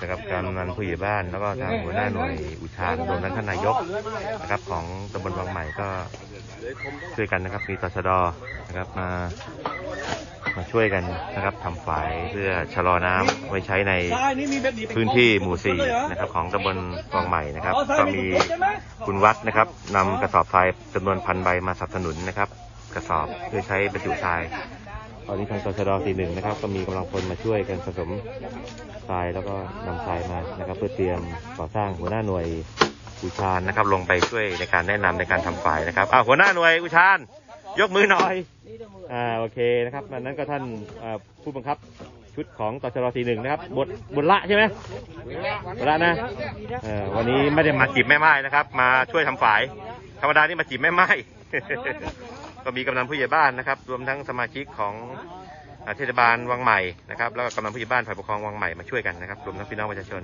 นะครับกำนันผู้ใหญ่บ้านแล้วก็ทางหัวหน้าหน่วยอุทานรวมทั้งท่านนายกนะครับ ของตำบลวังใหม่ก็ช่วยกันนะครับ มีตชดนะครับมามาช่วยกันนะครับทำฝายเพื่อชะลอน้ำไว้ใช้ในพื้นที่หมู่สี่นะครับ ของตำบลวังใหม่นะครับ ก็มีคุณวัดนะครับนำกระสอบทรายจำนวนพันใบมาสนับสนุนนะครับ กระสอบเพื่อใช้บรรจุทราย ตอนนี้ทางตชดสี่หนึ่งนะครับ ก็มีกำลังพลมาช่วยกันผสมทรายแล้วก็นำทรายมานะครับ เพื่อเตรียมก่อสร้างหัวหน้าหน่วยอุชานนะครับ ลงไปช่วยในการแนะนำในการทำฝ่ายนะครับอ้าวหัวหน้าหน่วยอุชาน ยกมือหน่อยอ่าโอเคนะครับนั้นก็ท่านผู้บังคับชุดของตชดสี่หนึ่งนะครับบทบทละใช่ไหมบทละนะวันนี้ไม่ได้มาจีบแม่ไม้นะครับ มาช่วยทำฝ่าย ธรรมดานี่มาจีบแม่ไม้ ก็มีกำนันผู้ใหญ่บ้านนะครับ รวมทั้งสมาชิกของเทศบาลวังใหม่นะครับแล้วก็กำนันผู้ใหญ่บ้านฝ่ายปกครองวังใหม่มาช่วยกันนะครับรวมทั้งพี่น้องประชาชน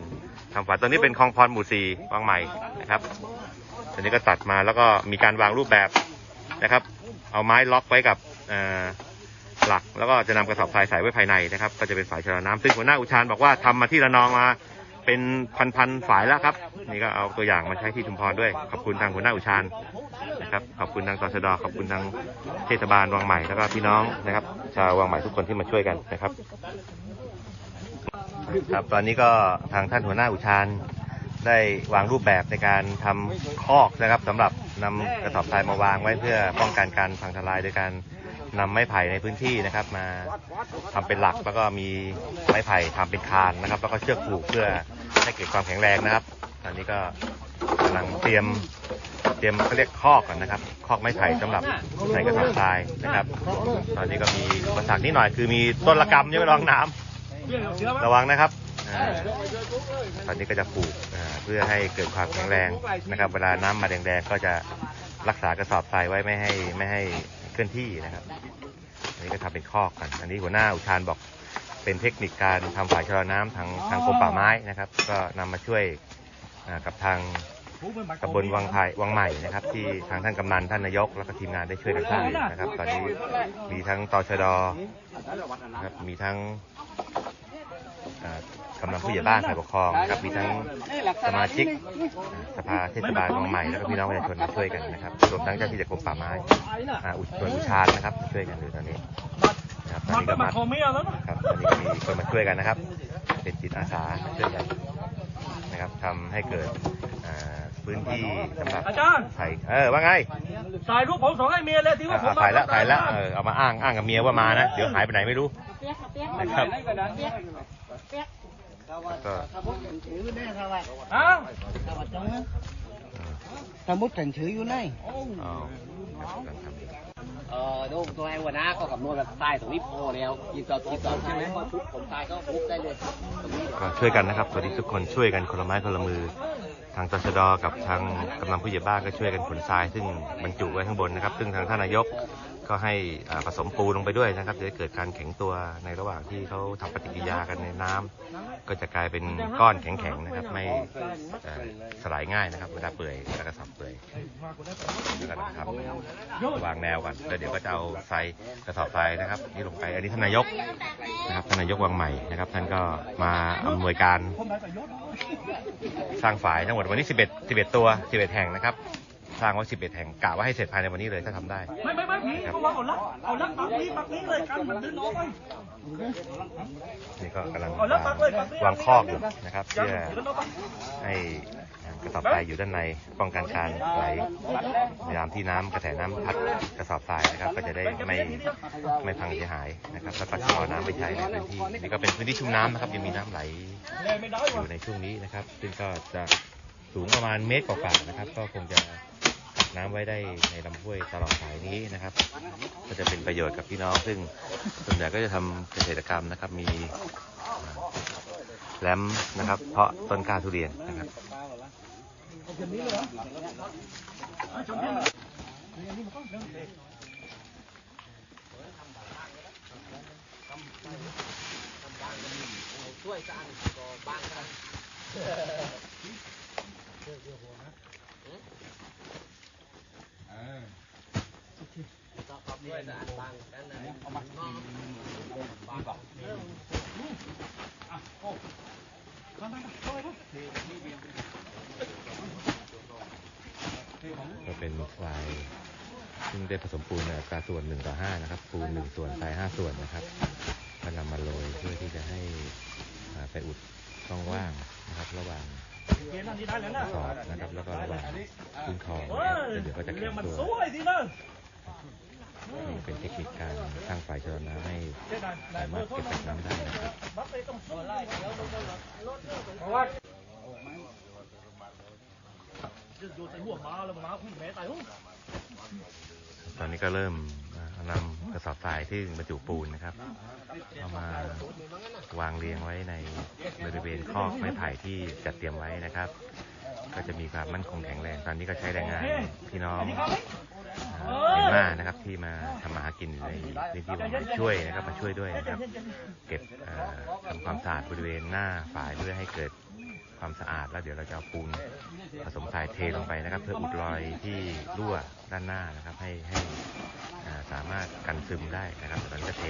ทำฝาตอนนี้เป็นคลองพรหมู่สี่วังใหม่นะครับตอนนี้ก็ตัดมาแล้วก็มีการวางรูปแบบนะครับ เอาไม้ล็อกไว้กับหลักแล้วก็จะนำกระสอบทรายใส่ไว้ภายในนะครับ ก็จะเป็นฝายชะลอน้ำซึ่งหัวหน้าอุชานบอกว่าทำมาที่ระนองมาเป็นพันๆฝายแล้วครับ นี่ก็เอาตัวอย่างมาใช้ที่ชุมพรด้วยขอบคุณทางหัวหน้าอุชาน นะครับ ขอบคุณทางตชดขอบคุณทางเทศบาลวังใหม่แล้วก็พี่น้องนะครับ ชาววังใหม่ทุกคนที่มาช่วยกันนะครับ ครับตอนนี้ก็ทางท่านหัวหน้าอุชานได้วางรูปแบบในการทำคอกนะครับสำหรับนำกระสอบทรายมาวางไว้เพื่อป้องกันการพังทลายโดยการนำไม้ไผ่ในพื้นที่นะครับ มาทำเป็นหลักแล้วก็มีไม้ไผ่ทำเป็นคานนะครับ แล้วก็เชือกผูกเพื่อให้เกิดความแข็งแรงนะครับ ตอนนี้ก็ กำลังเตรียมเตรียมเขาเรียกคอกก่อนนะครับ คอกไม้ไผ่สำหรับใส่กระสอบทรายนะครับ ตอนนี้ก็มีอุปสรรคนิดหน่อยคือมีต้นระกำยังไม่รองน้ำระวังนะครับอ่าตอนนี้ก็จะปลูกอ่าเพื่อให้เกิดความแข็งแรงนะครับ เวลาน้ำมาแดงๆก็จะรักษากระสอบทรายไว้ไม่ให้ไม่ให้เคลื่อนที่นะครับ อันนี้ก็ทำเป็นคอกกันอันนี้หัวหน้าอุทานบอกเป็นเทคนิคการทำฝ่ายชะลอน้ำทางทางกรมป่าไม้นะครับ ก็นำมาช่วยอ่ากับทาง ตำบลวังไผ่วังใหม่นะครับ ที่ทางท่านกำนันท่านนายกแล้วก็ทีมงานได้ช่วยกันสร้างนะครับ ตอนนี้มีทั้งตชดนะครับมีทั้งกำนันผู้ใหญ่บ้านฝ่ายปกครองนะครับมีทั้งสมาชิกสภาเทศบาลวังใหม่แล้วก็พี่น้องประชาชนมาช่วยกันนะครับรวมทั้งเจ้าที่จากกรมป่าไม้อ่าอุส่วนอุชานนะครับช่วยกันอยู่ตอนนี้ครับตอนนี้ก็มาครับตอนนี้ก็มีคนมาช่วยกันนะครับ เป็นจิตอาสาช่วยกันนะครับทำให้เกิด พื้นที่สำหรับอาจารย์ไผ่เออว่าไงถ่ายรูปผมส่งให้เมียเลยที่ว่าอ่าผมถ่ายแล้วถ่ายแล้วเออเอามาอ้างอ้างกับเมียว่ามานะ เดี๋ยวหายไปไหนไม่รู้นะครับก็อ้าวสมุดแต่งชื่ออยู่ในเอาครับกำลังทำอยู่เออดูตัวไอ้หัวหน้าก็กับนวดแบบใต้ตรงนี้โพแล้วกินตอนกินตอนใช่ไหมทุบผมตายก็ทุบได้เลยก็ช่วยกันนะครับตอนนี้ทุกคนช่วยกันคนละไม้คนละมือทางตชดกับทางกำลังผู้ใหญ่บ้านก็ช่วยกันขนทราย ซึ่งบรรจุไว้ข้างบนนะครับ ซึ่งทางท่านนายก ก็ให้ผสมปูลงไปด้วยนะครับจะเกิดการแข็งตัวในระหว่างที่เขาทำปฏิกิริยากันในน้ำก็จะกลายเป็นก้อนแข็งๆนะครับ ไม่สลายง่ายนะครับเวลาเปื่อยแล้วก็สับเปื่อยแล้วก็นะครับวางแนวก่อนแล้วเดี๋ยวก็จะเอาไฟกระสอบไฟนะครับนี่ลงไปอันนี้ท่านนายกนะครับท่านนายกวังใหม่นะครับท่านก็มาอำนวยการสร้างฝายทั้งหมดวันนี้ 11 11 ตัว 11 แห่งนะครับ สร้างไว้ 11 แห่งกะว่าให้เสร็จภายในวันนี้เลยถ้าทำได้ ไม่ไม่ไม่พี่เขาว่าเอาลักเอาลักปักนี้ปักนี้เลยกันดึงน้องไปนี่ก็กำลังเอาล้วปักเลยปักนี่วางคอกอยู่นะครับเพื่อให้กระสอบทรายอยู่ด้านในป้องกันการไหลในยามที่น้ำกระแสน้ำพัดกระสอบทรายนะครับ ก็จะได้ไม่ไม่พังเสียหายนะครับแล้วก็ชะลอน้ำไปใช้ในพื้นที่นี่ก็เป็นพื้นที่ชุ่มน้ำนะครับยังมีน้ำไหลอยู่ในช่วงนี้นะครับ ซึ่งก็จะสูงประมาณเมตรกว่าๆนะครับ ก็คงจะ น้ำไว้ได้ในลำห้วยตลอดสายนี้นะครับ ก็จะเป็นประโยชน์กับพี่น้อง ซึ่งส่วนใหญ่ก็จะทำเกษตรกรรมนะครับ มีแหลมนะครับ เพาะต้นกล้าทุเรียนนะครับด้วยสะอาดบาง ก็เป็นควายซึ่งได้ผสมปูนในอัตราส่วน1ต่อ5นะครับ ปูน1ส่วนทราย5ส่วนนะครับก็นำมาโรยเพื่อที่จะให้ไปอุดช่องว่างนะครับ ระหว่างสอบนะครับ แล้วก็ระหว่างพื้นคอเดี๋ยวก็จะเก็บตัว เป็นเทคนิคการสร้างฝ่ายชนน้ำให้สามารถเก็บกักน้ำได้นะครับตอนนี้ก็เริ่มนำกระสอบทรายที่บรรจุปูนนะครับเอามาวางเรียงไว้ในบริเวณคอกไม้ไผ่ที่จัดเตรียมไว้นะครับ ก็จะมีความมั่นคงแข็งแรง ตอนนี้ก็ใช้แรงงานพี่น้อง เมียนมานะครับที่มาทำมาหากินในพื้นที่ผมช่วยนะครับมาช่วยด้วยนะครับ เก็บทำความสะอาดบริเวณหน้าฝายเพื่อให้เกิดความสะอาดแล้วเดี๋ยวเราจะเอาปูนผสมทรายเทลงไปนะครับ เพื่ออุดรอยที่รั่ว ด้านหน้านะครับ ให้ให้สามารถกันซึมได้นะครับตอนนี้ก็เท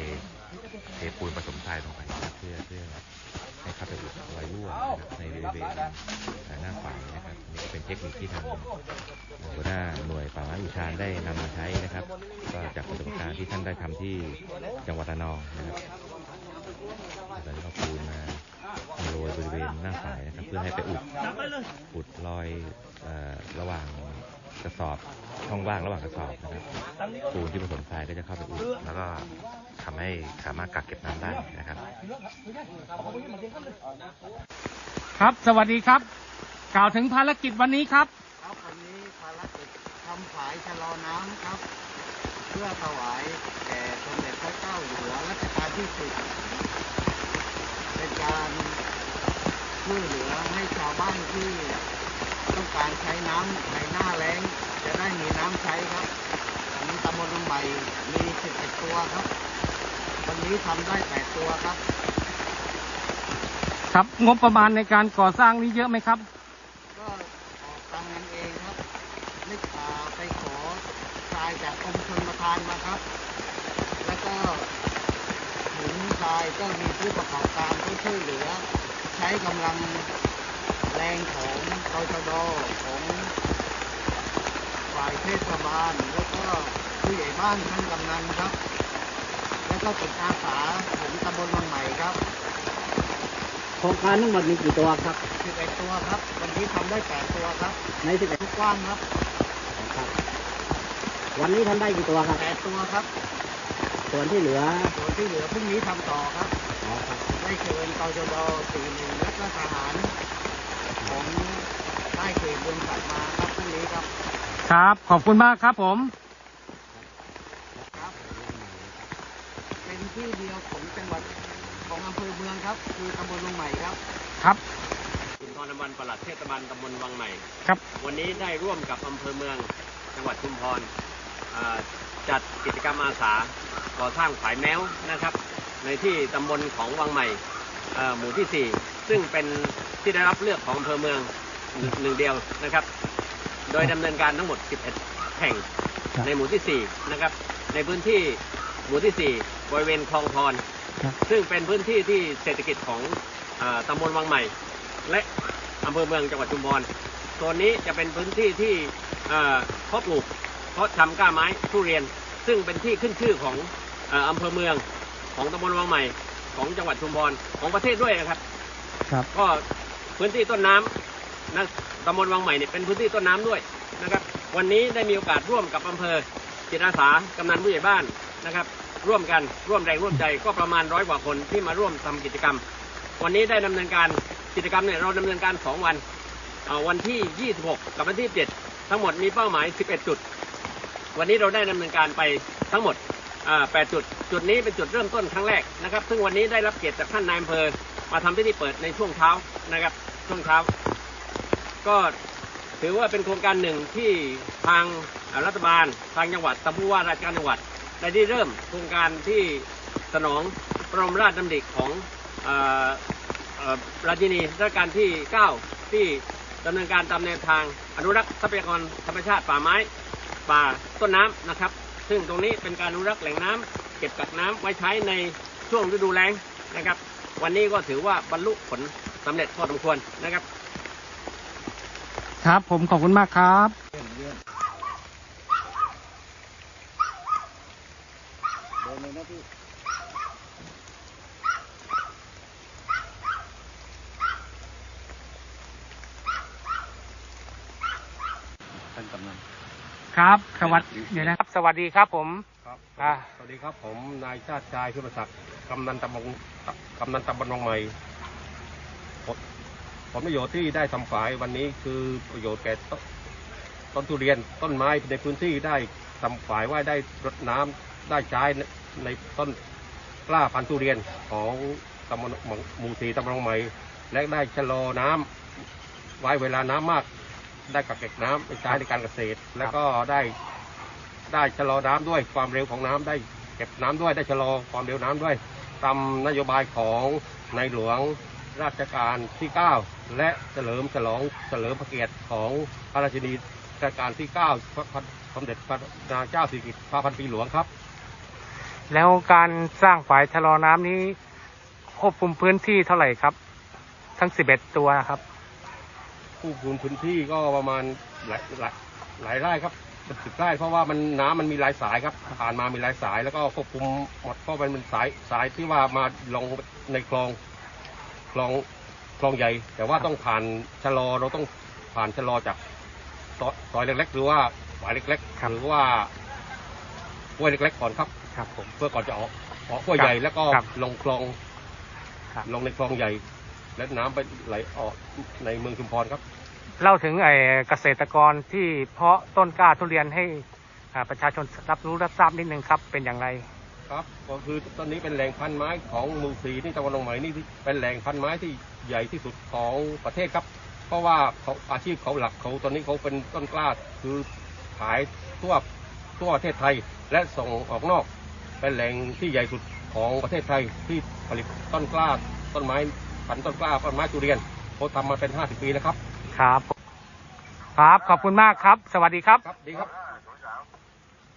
เทปูนผสมทรายลงไปนะครับเพื่อเพื่อให้เข้าไปอุดรอยรั่วนะครับในบริเวณหน้าฝายนะครับนี่ก็เป็นเทคนิคที่ทางหัวหน้าหน่วยป่าไม้อุทานได้นำมาใช้นะครับ ก็จากประสบการณ์ที่ท่านได้ทำที่จังหวัดระนองนะครับตอนนี้เอาปูนมา โรยบริเวณหน้าฝายนะครับเพื่อให้ไปอุดจับไปเลยอุดรอยเอ่อระหว่างกระสอบช่องว่างระหว่างกระสอบนะครับปูนที่ผสมทรายก็จะเข้าไปอุดแล้วก็ทำให้สามารถกักเก็บน้ำได้นะครับ ครับสวัสดีครับ กล่าวถึงภารกิจวันนี้ครับครับวันนี้ภารกิจทำฝายชะลอน้ำครับ เพื่อถวายแก่สมเด็จพระเจ้าอยู่หัวรัชกาลที่สิบเป็นการช่วยเหลือให้ชาวบ้านที่ต้องการใช้น้ำในหน้าแล้งจะได้มีน้ำใช้ครับอันนี้ตำบลลงใหม่มี11ตัวครับ วันนี้ทำได้8ตัวครับ ครับงบประมาณในการก่อสร้างนี้เยอะไหมครับ ก็ออกตังค์กันเองครับนึกอ่าไปขอทรายจากกรมชลประทานมาครับ แล้วก็ถึงทรายก็มีผู้ประกอบการเขาช่วยเหลือ ใช้กำลัง แรงของตชดของฝ่ายเทศบาล แล้วก็ผู้ใหญ่บ้านท่านกำนันครับ แล้วก็จิตอาสาของตำบลวังใหม่ครับโครงการทั้งหมดมีกี่ตัวครับ 11 ตัวครับ วันนี้ทำได้8ตัวครับ ในสิบเอ็ดทุกกว้างครับครับ วันนี้ทำได้กี่ตัวครับแปดตัวครับ ส่วนที่เหลือ ส่วนที่เหลือพรุ่งนี้ทำต่อครับ อ๋อครับ ได้เชิญตชดสี่หนึ่งและก็ทหารของ ใต้เขตเมืองสัตว์มาครับพรุ่งนี้ครับ ครับ ขอบคุณมากครับผม ครับ เป็นที่เดียวของจังหวัดของอำเภอเมืองครับ คือตำบลลุงใหม่ครับ ครับคุณพรนวันประหลัดเทศบาลตำบลวังใหม่ ครับ วันนี้ได้ร่วมกับอำเภอเมืองจังหวัดชุมพรอ่าจัดกิจกรรมอาสาก่อสร้างฝายแมวนะครับ ในที่ตำบลของวังใหม่อ่าหมู่ที่ 4 ซึ่งเป็นที่ได้รับเลือกของอำเภอเมือง หนึ่งหนึ่งเดียวนะครับ โดยดำเนินการทั้งหมด 11 แห่งครับ ในหมู่ที่ 4 นะครับ ในพื้นที่หมู่ที่ 4 บริเวณคลองพร ครับ ซึ่งเป็นพื้นที่ที่เศรษฐกิจของอาตำบลวังใหม่ และอำเภอเมืองจังหวัดชุมพรโซนนี้จะเป็นพื้นที่ที่เอ่อเพาะปลูกเพาะทำกล้าไม้ทุเรียน ซึ่งเป็นที่ขึ้นชื่อของเอ่ออำเภอเมืองของตำบลวังใหม่ ของจังหวัดชุมพรของประเทศด้วยนะครับ ครับ ก็พื้นที่ต้นน้ำ นะตำบลวังใหม่เนี่ยเป็นพื้นที่ต้นน้ำด้วยนะครับ วันนี้ได้มีโอกาสร่วมกับอำเภอจิตอาสากำนันผู้ใหญ่บ้านนะครับ ร่วมกันร่วมแรงร่วมใจก็ประมาณร้อยกว่าคนที่มาร่วมทำกิจกรรม วันนี้ได้ดำเนินการกิจกรรมเนี่ยเราดำเนินการ 2 วันวันที่ 26 กับวันที่ 7 ทั้งหมดมีเป้าหมาย 11 จุด วันนี้เราได้ดำเนินการไปทั้งหมด 8 จุด จุดนี้เป็นจุดเริ่มต้นครั้งแรกนะครับ ซึ่งวันนี้ได้รับเกียรติจากท่านนายอำเภอมาทำพิธีเปิดในช่วงเช้านะครับ ช่วงเช้า ก็ถือว่าเป็นโครงการหนึ่งที่ทางรัฐบาลทางจังหวัดตำผู้ว่าราชการจังหวัดได้ได้เริ่มโครงการที่สนองพระบรมราชดำริของเอ่อเอ่อราชินีรัชกาลที่ 9 ที่ดำเนินการตามแนวทางอนุรักษ์ทรัพยากรธรรมชาติป่าไม้ ป่าต้นน้ำนะครับ ซึ่งตรงนี้เป็นการอนุรักษ์แหล่งน้ำเก็บกักน้ำไว้ใช้ในช่วงฤดูแล้งนะครับ วันนี้ก็ถือว่าบรรลุผลสำเร็จพอสมควรนะครับ ครับ ผมขอบคุณมากครับครับ สวัสดีนะครับ สวัสดีครับผม ครับสวัสดีครับผมนายชาติชายชุะศักดิ์กำนันตำบลกำนันตำบลหนองใหม่ ผลประโยชน์ที่ได้ทำฝายวันนี้คือประโยชน์แก่ต้นต้นทุเรียนต้นไม้ในพื้นที่ได้ทำฝายไว้ได้รดน้ำได้ใช้ในต้นกล้าพันธุ์ทุเรียนของตำบลหมู่สีตำบลวังใหม่ และได้ชะลอน้ำไว้เวลาน้ำมาก ได้กักเก็บน้ำไปใช้ในการเกษตร แล้วก็ได้ได้ชะลอน้ำด้วยความเร็วของน้ำได้เก็บน้ำด้วยได้ชะลอความเร็วน้ำด้วยตามนโยบายของในหลวง ราชการที่ 9 และเฉลิมฉลองเฉลิมพระเกียรติของพระราชินีรัชกาลที่ 9 พระสมเด็จพระนางเจ้าสิริกิติ์พระพันปีหลวงครับ แล้วการสร้างฝายชะลอน้ำนี้ควบคุมพื้นที่เท่าไหร่ครับ ทั้ง 11 ตัวครับผู้คุมพื้นที่ก็ประมาณหลายหลายหลายไร่ครับเป็นสิบไร่เพราะว่ามันน้ำมันมีหลายสายครับ ผ่านมามีหลายสายแล้วก็ควบคุมหมดเพราะมันเป็นสายสายที่ว่ามาลงในคลอง คลองคลองใหญ่ แต่ว่าต้องผ่านชะลอเราต้องผ่านชะลอจากซอยซอยเล็กๆ หรือว่าฝายเล็กครับๆหรือว่าห้วยเล็กๆก่อนครับครับผมเพื่อก่อนจะออกออกห้วยใหญ่แล้วก็ครับลงคลองครับลงในคลองใหญ่ และน้ำไปไหลออกในเมืองชุมพรครับ เล่าถึงไอ้เกษตรกรที่เพาะต้นกล้าทุเรียนให้อ่าประชาชนรับรู้รับทราบนิดนึงครับ เป็นอย่างไร ครับก็คือตอนนี้เป็นแหล่งพันไม้ของหมู่สีนี่ตะวันออกใหม่นี่เป็นแหล่งพันไม้ที่ใหญ่ที่สุดของประเทศครับ เพราะว่าเขาอาชีพเขาหลักเขาตอนนี้เขาเป็นต้นกล้าคือขายทั่วทั่วประเทศไทยและส่งออกนอก เป็นแหล่งที่ใหญ่สุดของประเทศไทยที่ผลิตต้นกล้าต้นไม้พันธุ์ต้นกล้าต้นไม้ทุเรียนเขาทำมาเป็น 50 ปีแล้วครับ ครับ ครับขอบคุณมากครับ สวัสดีครับ ครับดีครับ